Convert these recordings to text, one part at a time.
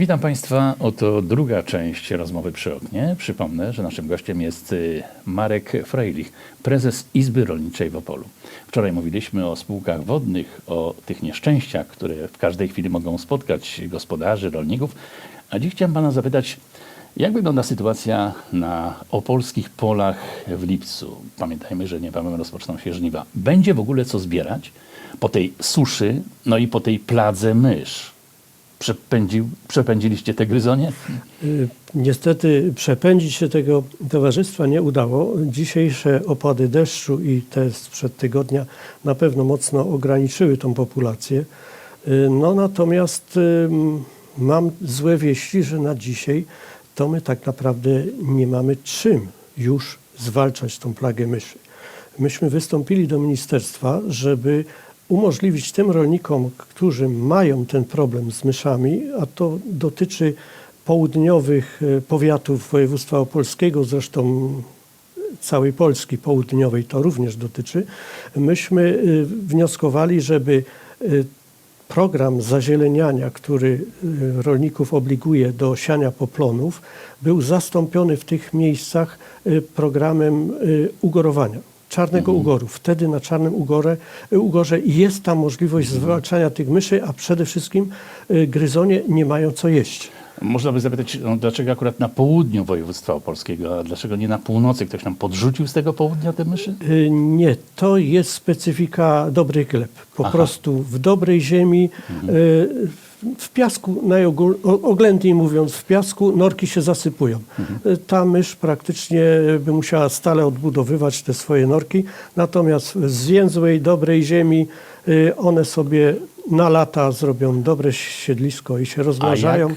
Witam Państwa. Oto druga część rozmowy przy oknie. Przypomnę, że naszym gościem jest y, Marek Freilich, prezes Izby Rolniczej w Opolu. Wczoraj mówiliśmy o spółkach wodnych, o tych nieszczęściach, które w każdej chwili mogą spotkać gospodarzy, rolników. A dziś chciałem Pana zapytać, jak wygląda sytuacja na opolskich polach w lipcu? Pamiętajmy, że niebawem rozpoczną się żniwa. Będzie w ogóle co zbierać po tej suszy, no i po tej pladze mysz? Przepędził, przepędziliście te gryzonie? Y, Niestety przepędzić się tego towarzystwa nie udało. Dzisiejsze opady deszczu i te sprzed tygodnia na pewno mocno ograniczyły tą populację. Y, No natomiast ym, mam złe wieści, że na dzisiaj to my tak naprawdę nie mamy czym już zwalczać tą plagę myszy. Myśmy wystąpili do ministerstwa, żeby umożliwić tym rolnikom, którzy mają ten problem z myszami, a to dotyczy południowych e, powiatów województwa opolskiego, zresztą całej Polski południowej to również dotyczy, myśmy y, wnioskowali, żeby y, program zazieleniania, który rolników obliguje do siania poplonów, był zastąpiony w tych miejscach programem ugorowania. Czarnego ugoru. Wtedy na czarnym ugorze, ugorze jest ta możliwość zwalczania tych myszy, a przede wszystkim y, gryzonie nie mają co jeść. Można by zapytać, no, dlaczego akurat na południu województwa opolskiego, a dlaczego nie na północy? Ktoś nam podrzucił z tego południa te myszy? Y, Nie, to jest specyfika dobrych gleb. Po Aha. prostu w dobrej ziemi, y, w piasku, najogól- o- oględniej mówiąc, w piasku norki się zasypują. Y, Ta mysz praktycznie by musiała stale odbudowywać te swoje norki, natomiast w zwięzłej, dobrej ziemi y, one sobie na lata zrobią dobre siedlisko i się rozmnażają,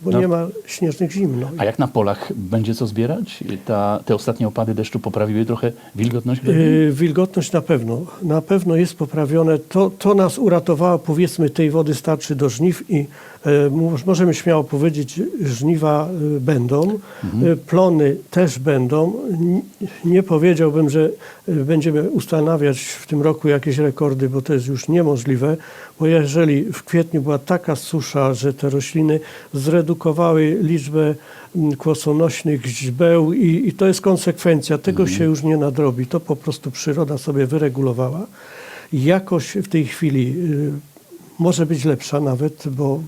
bo no- nie ma śnieżnych zim. No. A jak na polach będzie co zbierać? Ta, te ostatnie opady deszczu poprawiły trochę wilgotność gleby? Y, Wilgotność na pewno, na pewno jest poprawione. To, to nas uratowało, powiedzmy, tej wody starczy do żniw i mo- możemy śmiało powiedzieć, żniwa e, będą, e, plony też będą. Nie powiedziałbym, że e, będziemy ustanawiać w tym roku jakieś rekordy, bo to jest już niemożliwe, bo jeżeli w kwietniu była taka susza, że te rośliny zredukowały liczbę mm, kłosonośnych źbeł i, i to jest konsekwencja. Tego się już nie nadrobi. To po prostu przyroda sobie wyregulowała. Jakość w tej chwili y, może być lepsza nawet, bo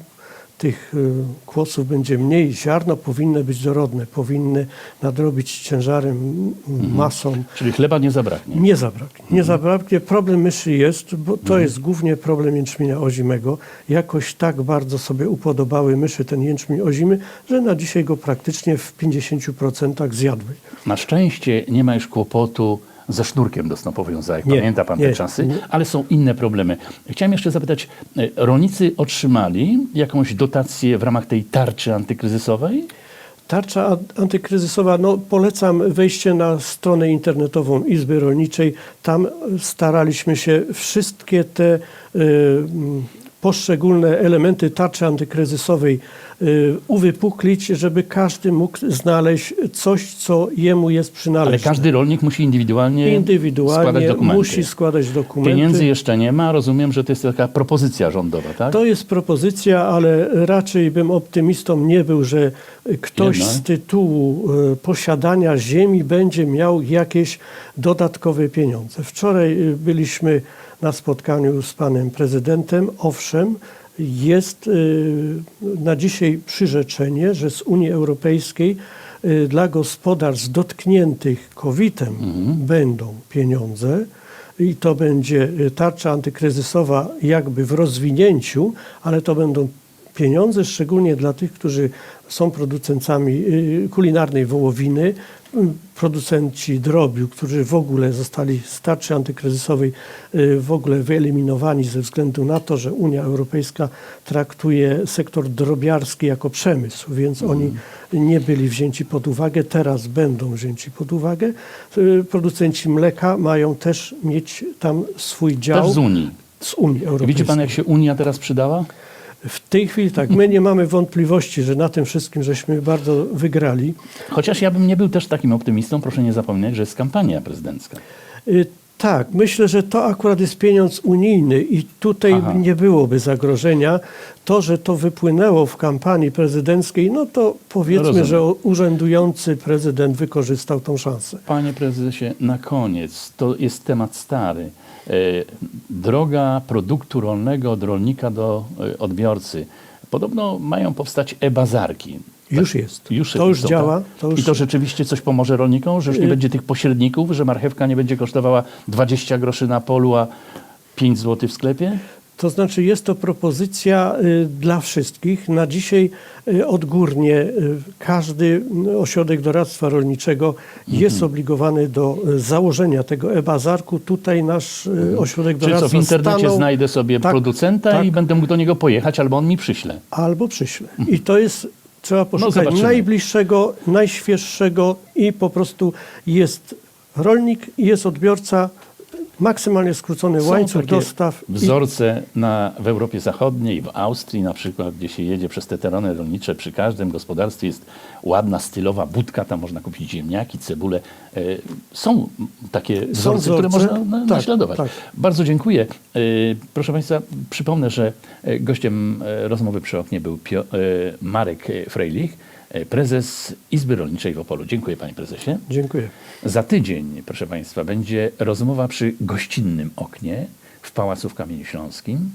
tych y, kłosów będzie mniej. Ziarno powinny być dorodne, powinny nadrobić ciężarem, masą. Czyli chleba nie zabraknie. Nie zabraknie. Nie zabraknie. Problem myszy jest, bo to jest głównie problem jęczmienia ozimego. Jakoś tak bardzo sobie upodobały myszy ten jęczmień ozimy, że na dzisiaj go praktycznie w 50% zjadły. Na szczęście nie ma już kłopotu ze sznurkiem do snopowiązania. Jak Nie, Pamięta Pan te nie, czasy? nie. Ale są inne problemy. Chciałem jeszcze zapytać, e, rolnicy otrzymali jakąś dotację w ramach tej tarczy antykryzysowej? Tarcza antykryzysowa, no polecam wejście na stronę internetową Izby Rolniczej. Tam staraliśmy się wszystkie te y, poszczególne elementy tarczy antykryzysowej uwypuklić, żeby każdy mógł znaleźć coś, co jemu jest przynależne. Ale każdy rolnik musi indywidualnie, składać indywidualnie dokumenty. musi składać dokumenty. Pieniędzy jeszcze nie ma. Rozumiem, że to jest taka propozycja rządowa, tak? To jest propozycja, ale raczej bym optymistą nie był, że ktoś Jednak? z tytułu e, posiadania ziemi będzie miał jakieś dodatkowe pieniądze. Wczoraj e, byliśmy na spotkaniu z panem prezydentem. Owszem, jest e, na dzisiaj przyrzeczenie, że z Unii Europejskiej e, dla gospodarstw dotkniętych COVID-em będą pieniądze i to będzie y, tarcza antykryzysowa jakby w rozwinięciu, ale to będą pieniądze szczególnie dla tych, którzy są producentami y, kulinarnej wołowiny, y, producenci drobiu, którzy w ogóle zostali z tarczy antykryzysowej y, w ogóle wyeliminowani ze względu na to, że Unia Europejska traktuje sektor drobiarski jako przemysł, więc oni nie byli wzięci pod uwagę, teraz będą wzięci pod uwagę. Y, Producenci mleka mają też mieć tam swój dział Też z Unii. z Unii Europejskiej. Widzi Pan, jak się Unia teraz przydała? W tej chwili tak, my nie mamy wątpliwości, że na tym wszystkim żeśmy bardzo wygrali. Chociaż ja bym nie był też takim optymistą, proszę nie zapominać, że jest kampania prezydencka. Tak, myślę, że to akurat jest pieniądz unijny i tutaj Aha. nie byłoby zagrożenia. To, że to wypłynęło w kampanii prezydenckiej, no to powiedzmy, Rozumiem. że urzędujący prezydent wykorzystał tą szansę. Panie prezesie, na koniec, to jest temat stary. E, Droga produktu rolnego od rolnika do e, odbiorcy. Podobno mają powstać e-bazarki. Już jest. Już to już są, działa. tak? To już... I to rzeczywiście coś pomoże rolnikom, że już nie Y- będzie tych pośredników, że marchewka nie będzie kosztowała 20 groszy na polu, a 5 zł w sklepie? To znaczy jest to propozycja y, dla wszystkich. Na dzisiaj y, odgórnie y, każdy ośrodek doradztwa rolniczego Mhm. jest obligowany do założenia tego e-bazarku. Tutaj nasz y, ośrodek Mhm. Czyli co, doradztwa w internecie stanął, znajdę sobie Tak, producenta tak. i będę mógł do niego pojechać, albo on mi przyśle. albo przyśle. I to jest, trzeba poszukać No, najbliższego, najświeższego i po prostu jest rolnik jest odbiorca, maksymalnie skrócony Są łańcuch takie dostaw. i- Wzorce na, w Europie Zachodniej, w Austrii na przykład, gdzie się jedzie przez te tereny rolnicze, przy każdym gospodarstwie jest ładna, stylowa budka, tam można kupić ziemniaki, cebulę. E, Są takie wzorce, które wzorce. można na, Tak, naśladować. tak. Bardzo dziękuję. E, Proszę Państwa, przypomnę, że e, gościem rozmowy przy oknie był Pio, Marek Frejlich, prezes Izby Rolniczej w Opolu. Dziękuję Panie Prezesie. Dziękuję. Za tydzień, proszę Państwa, będzie rozmowa przy gościnnym oknie w Pałacu w Kamieniu Śląskim.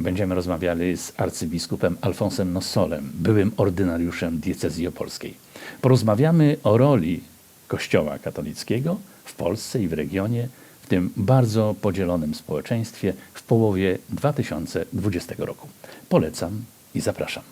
Będziemy rozmawiali z arcybiskupem Alfonsem Nossolem, byłym ordynariuszem diecezji opolskiej. Porozmawiamy o roli Kościoła katolickiego w Polsce i w regionie, w tym bardzo podzielonym społeczeństwie w połowie 2020 roku. Polecam i zapraszam.